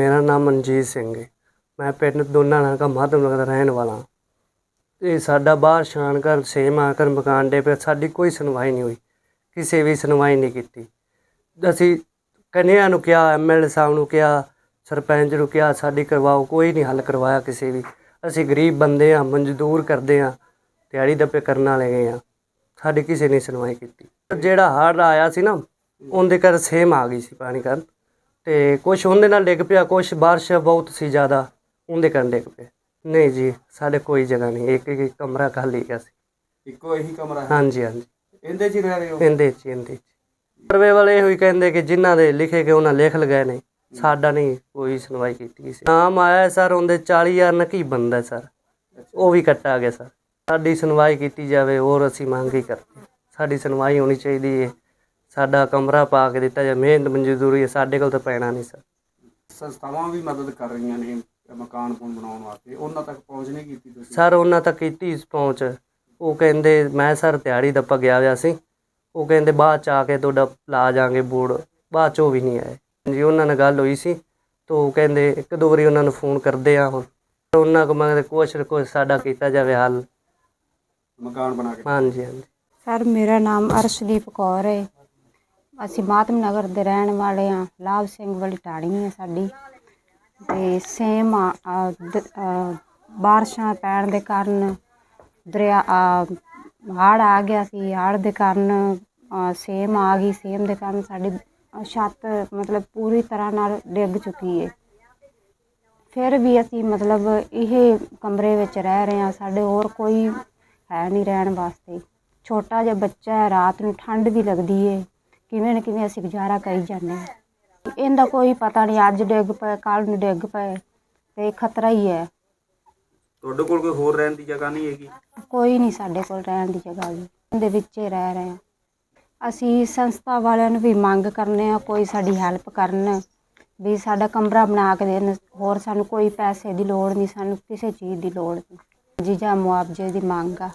ਮੇਰਾ ਨਾਮ ਮਨਜੀਤ ਸਿੰਘ ਹੈ ਮੈਂ ਪਿੰਡ ਦੋਨਾ ਨਾਕਾ ਮਾਧਵਨਗਰ ਦਾ ਰਹਿਣ ਵਾਲਾ ਹਾਂ। ਇਹ ਸਾਡਾ ਬਾਹਰ ਸ਼ਾਨ ਘਰ ਸੇਮ ਆ ਕਰ ਮਕਾਨ ਦੇ ਪਰ ਸਾਡੀ ਕੋਈ ਸੁਣਵਾਈ ਨਹੀਂ ਹੋਈ। ਕਿਸੇ ਵੀ ਸੁਣਵਾਈ ਨਹੀਂ ਕੀਤੀ। ਅਸੀਂ ਕਨਿਆ ਨੂੰ ਕਿਹਾ ਐਮਐਲਏ ਸਾਹਿਬ ਨੂੰ ਕਿਹਾ, ਸਰਪੰਚ ਨੂੰ ਕਿਹਾ, ਸਾਡੀ ਕਰਵਾਓ, ਕੋਈ ਨਹੀਂ ਹੱਲ ਕਰਵਾਇਆ ਕਿਸੇ ਵੀ। ਅਸੀਂ ਗਰੀਬ ਬੰਦੇ ਆ, ਮਜ਼ਦੂਰ ਕਰਦੇ ਆ, ਦਿਹਾੜੀ ਦੱਪੇ ਕਰਨ ਵਾਲੇ ਗਏ ਆ। ਸਾਡੀ ਕਿਸੇ ਨੇ ਸੁਣਵਾਈ ਕੀਤੀ। ਜਿਹੜਾ ਹੜ੍ਹ ਆਇਆ ਸੀ ਨਾ, ਉਹਦੇ ਕਰ ਸੇਮ ਆ ਗਈ ਸੀ ਪਾਣੀ ਕਰਨ ਤੇ ਕੁਝ ਉਹਦੇ ਨਾਲ ਡਿੱਗ ਪਿਆ ਕੁਝ ਬਾਰਿਸ਼ ਬਹੁਤ ਸੀ ਜ਼ਿਆਦਾ ਉਹਦੇ ਕਾਰਨ ਡਿੱਗ ਪਿਆ। ਨਹੀਂ ਜੀ ਸਾਡੇ ਕੋਈ ਜਗ੍ਹਾ ਨਹੀਂ ਇੱਕ ਇੱਕ ਕਮਰਾ ਖਾਲੀ ਗਿਆ ਸੀ। ਇੱਕੋ ਇਹੀ ਕਮਰਾ? ਹੈ ਹਾਂਜੀ ਹਾਂਜੀ। ਇਹਦੇ 'ਚ ਹੀ ਰਹਿ ਰਹੇ ਹੋ? ਇਹਦੇ ਚ ਇਹਦੇ ਚ ਸਰਵੇ ਵਾਲੇ ਇਹੋ ਹੀ ਕਹਿੰਦੇ ਕਿ ਜਿਨ੍ਹਾਂ ਦੇ ਲਿਖੇ ਗਏ ਉਹਨਾਂ ਲਿਖ ਲਗਾਏ ਨੇ। ਸਾਡਾ ਨਹੀਂ ਕੋਈ ਸੁਣਵਾਈ ਕੀਤੀ ਕਿਸੇ ਨਾਮ ਆਇਆ ਸਰ ਉਹਦੇ 40000 ਨਕੀ ਬੰਦਾ ਸਰ? ਉਹ ਵੀ ਕੱਟਾ ਗਿਆ ਸਰ। ਸਾਡੀ ਸੁਣਵਾਈ ਕੀਤੀ ਜਾਵੇ ਹੋਰ ਅਸੀਂ ਮੰਗ ਹੀ ਕਰਦੇ। ਸਾਡੀ ਸੁਣਵਾਈ ਹੋਣੀ ਚਾਹੀਦੀ ਹੈ। ਸਾਡਾ ਕਮਰਾ ਪਾ ਕੇ ਦਿੱਤਾ ਜਾਵੇ ਮਿਹਨਤ ਹੈ ਸਾਡੇ ਕੋਲ ਤਾਂ ਪੈਣਾ ਨਹੀਂ ਸਰ। ਸੰਸਥਾਵਾਂ ਵੀ ਮਦਦ ਕਰ ਰਹੀਆਂ ਨੇ ਮਕਾਨ ਪੁਣ ਬਣਾਉਣ ਵਾਸਤੇ। ਉਹਨਾਂ ਤੱਕ ਪਹੁੰਚ ਨਹੀਂ ਕੀਤੀ ਤੁਸੀਂ? ਸਰ ਉਹਨਾਂ ਤੱਕ ਕੀਤੀ ਪਹੁੰਚ। ਉਹ ਕਹਿੰਦੇ ਮੈਂ ਸਰ ਦਿਹਾੜੀ ਦੱਪਾ ਗਿਆ ਹੋਇਆ ਸੀ। ਉਹ ਕਹਿੰਦੇ ਬਾਅਦ ਚ ਆ ਕੇ ਤੁਹਾਡਾ ਲਾ ਜਾਾਂਗੇ ਬੋਰਡ। ਬਾਅਦ ਚ ਉਹ ਵੀ ਨਹੀਂ ਆਏ। ਜੀ ਉਹਨਾਂ ਨਾਲ ਗੱਲ ਹੋਈ ਸੀ। ਤਾਂ ਉਹ ਕਹਿੰਦੇ ਇੱਕ ਦੋ ਵਾਰੀ ਉਹਨਾਂ ਨੂੰ ਫੋਨ ਕਰਦੇ ਆ ਹੁਣ। ਉਹਨਾਂ ਕੋ ਮੰਗਦੇ ਕੁਛ ਨਾ ਕੁਛ ਸਾਡਾ ਕੀਤਾ ਜਾਵੇ ਹੱਲ। ਮਕਾਨ ਬਣਾ ਕੇ ਹਾਂਜੀ ਹਾਂਜੀ। ਸਰ ਮੇਰਾ ਨਾਮ ਅਰਸ਼ਦੀਪ ਕੌਰ ਹੈ। ਅਸੀਂ ਮਾਤਮ ਨਗਰ ਦੇ ਰਹਿਣ ਵਾਲੇ ਹਾਂ। ਲਾਭ ਸਿੰਘ ਵਾਲੀ ਟਾਣੀ ਹੈ ਸਾਡੀ। ਤੇ ਸੇਮ ਆ- ਦ- ਆ, ਬਾਰਿਸ਼ਾਂ ਪੈਣ ਦੇ ਕਾਰਨ ਦਰਿਆ ਹੜ੍ਹ ਆ ਗਿਆ ਸੀ। ਹੜ੍ਹ ਦੇ ਕਾਰਨ ਸੇਮ ਆ ਗਈ। ਸੇਮ ਦੇ ਕਾਰਨ ਸਾਡੀ ਛੱਤ ਮਤਲਬ ਪੂਰੀ ਤਰ੍ਹਾਂ ਨਾਲ ਡਿੱਗ ਚੁੱਕੀ ਹੈ ਫਿਰ ਵੀ ਅਸੀਂ ਮਤਲਬ ਇਹ ਕਮਰੇ ਵਿੱਚ ਰਹਿ ਰਹੇ ਹਾਂ। ਸਾਡੇ ਹੋਰ ਕੋਈ ਹੈ ਨਹੀਂ ਰਹਿਣ ਵਾਸਤੇ। ਛੋਟਾ ਜਿਹਾ ਬੱਚਾ ਹੈ। ਰਾਤ ਨੂੰ ਠੰਡ ਵੀ ਲੱਗਦੀ ਹੈ ਕਿਵੇਂ ਨਾ ਕਿਵੇਂ ਅਸੀਂ ਗੁਜ਼ਾਰਾ ਕਰੀ ਜਾਂਦੇ ਹਾਂ। ਇਹਦਾ ਕੋਈ ਪਤਾ ਨਹੀਂ ਅੱਜ ਡਿੱਗ ਪਏ ਕੱਲ ਨੂੰ ਡਿੱਗ ਪਏ ਤੇ ਖਤਰਾ ਹੀ ਹੈ। ਤੁਹਾਡੇ ਕੋਲ ਕੋਈ ਹੋਰ ਰਹਿਣ ਦੀ ਜਗ੍ਹਾ ਨਹੀਂ ਹੈਗੀ? ਕੋਈ ਨਹੀਂ ਸਾਡੇ ਕੋਲ ਰਹਿਣ ਦੀ ਜਗ੍ਹਾ ਵੀ ਇਹਦੇ ਵਿੱਚ ਹੀ ਰਹਿ ਰਹੇ ਹਾਂ। ਅਸੀਂ ਸੰਸਥਾ ਵਾਲਿਆਂ ਨੂੰ ਵੀ ਮੰਗ ਕਰਨੇ ਆ ਕੋਈ ਸਾਡੀ ਹੈਲਪ ਕਰਨ ਵੀ ਸਾਡਾ ਕਮਰਾ ਬਣਾ ਕੇ ਦੇਣ। ਹੋਰ ਸਾਨੂੰ ਕੋਈ ਪੈਸੇ ਦੀ ਲੋੜ ਨਹੀਂ ਸਾਨੂੰ ਕਿਸੇ ਚੀਜ਼ ਦੀ ਲੋੜ ਨਹੀਂ। ਜੀ ਜਾਂ ਮੁਆਵਜ਼ੇ ਦੀ ਮੰਗ ਆ।